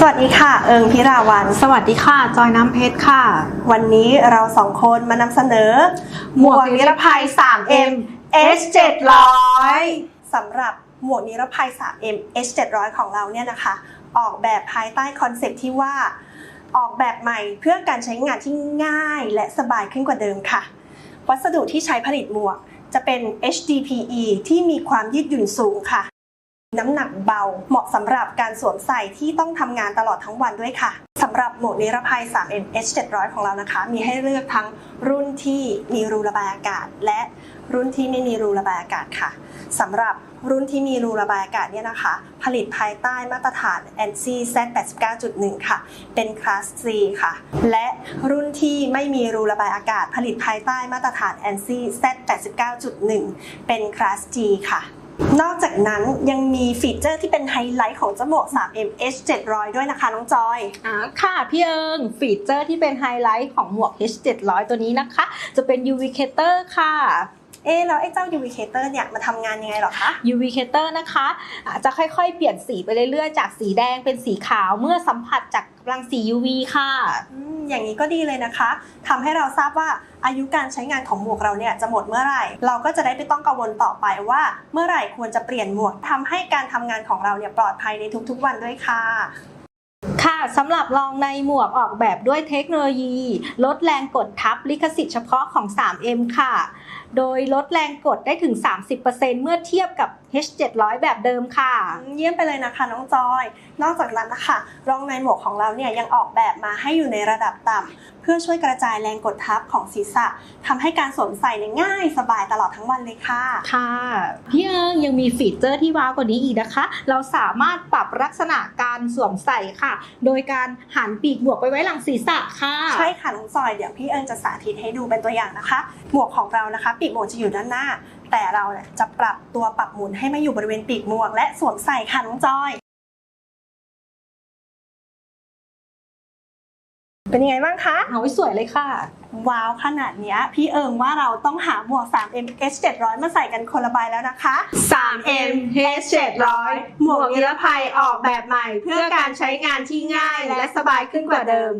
สวัสดีค่ะ เอิงพิราวัน สวัสดีค่ะ จอยน้ำเพชรค่ะ วันนี้เราสองคนมานำเสนอ หมวกนิรภัย 3M S 700 สำหรับหมวกนิรภัย 3M S 700 ของเราเนี่ยนะคะ ออกแบบภายใต้คอนเซ็ปที่ว่า ออกแบบใหม่เพื่อการใช้งานที่ง่ายและสบายขึ้นกว่าเดิมค่ะ วัสดุที่ใช้ผลิตหมวกจะเป็น HDPE ที่มีความยืดหยุ่นสูงค่ะ น้ำหนักเบาเหมาะสำหรับการสวมใส่ที่ต้องทำงานตลอดทั้งวันด้วยค่ะสำหรับหมวกนิรภัย 3M H 700 ของเรานะคะ มีให้เลือกทั้งรุ่นที่มีรูระบายอากาศ และรุ่นที่ไม่มีรูระบายอากาศค่ะสำหรับรุ่นที่มีรูระบายอากาศเนี่ยนะคะ ผลิตภายใต้มาตรฐาน ANSI Z89.1 ค่ะ เป็นคลาส C ค่ะ และรุ่นที่ไม่มีรูระบายอากาศ ผลิตภายใต้มาตรฐาน ANSI Z89.1 เป็นคลาส G ค่ะ นอกจากนั้นยังมีฟีเจอร์ที่เป็นไฮไลท์ของเจ้าหมวก 3M H 700 ด้วยนะคะ น้องจอยอ่าค่ะ พี่เอิงฟีเจอร์ที่เป็นไฮไลท์ของหมวก H700 ตัวนี้นะคะ จะเป็น UV Cater ค่ะ เอ๊ะแล้วไอ้เจ้า UV Cater เนี่ยมาทำงานยังไงเหรอคะ UV Cater นะคะอ่าจะค่อยๆ เปลี่ยนสีไปเรื่อยๆ จากสีแดงเป็นสีขาวเมื่อสัมผัสจากรังสี UV ค่ะอืมอย่างนี้ก็ดีเลยนะคะทำให้เราทราบว่าอายุการใช้งานของหมวกเราเนี่ยจะหมดเมื่อไหร่ เราก็จะได้ไม่ต้องกังวลต่อไปว่า เมื่อไหร่ควรจะเปลี่ยนหมวกทำให้การทำงานของเราเนี่ยปลอดภัยในทุกๆวันด้วยค่ะค่ะ สำหรับรองในหมวกออกแบบด้วยเทคโนโลยี ลดแรงกดทับลิขสิทธิ์เฉพาะของ 3M ค่ะ โดยลดแรงกดได้ถึง 30%เมื่อเทียบกับ H700 แบบเดิมค่ะ เยี่ยมไปเลยนะคะน้องจอย นอกจากนั้นนะคะ รองในหมวกของเราเนี่ยยังออกแบบมาให้อยู่ในระดับต่ำเพื่อช่วยกระจายแรงกดทับของศีรษะทำให้การสวมใส่เนี่ยง่ายสบายตลอดทั้งวันเลยค่ะ ค่ะพี่เอิงยังมีฟีเจอร์ที่ว้าวกว่านี้อีกนะคะ เราสามารถปรับลักษณะการสวมใส่ค่ะโดยการหันปีกหมวกไปไว้หลังศีรษะค่ะ ใช่ค่ะน้องจอยเดี๋ยวพี่เอิญจะสาธิตให้ดูเป็นตัวอย่างนะคะ หมวกของเรานะคะ ปีกหมวกจะอยู่ด้านหน้า แต่เราเนี่ยจะปรับตัวปรับหมุนให้มาอยู่บริเวณปีกหมวก และสวมใส่ค่ะน้องจอย เป็นยังไงบ้างคะเอาไว้สวยเลยค่ะ ว้าวขนาดเนี้ยพี่เอิงว่าเราต้องหาหมวก 3M H 700 มาใส่กันคนละใบแล้วนะคะ 3M H 700 หมวกนิรภัยออกแบบใหม่ เพื่อการใช้งานที่ง่ายและสบายขึ้นกว่าเดิม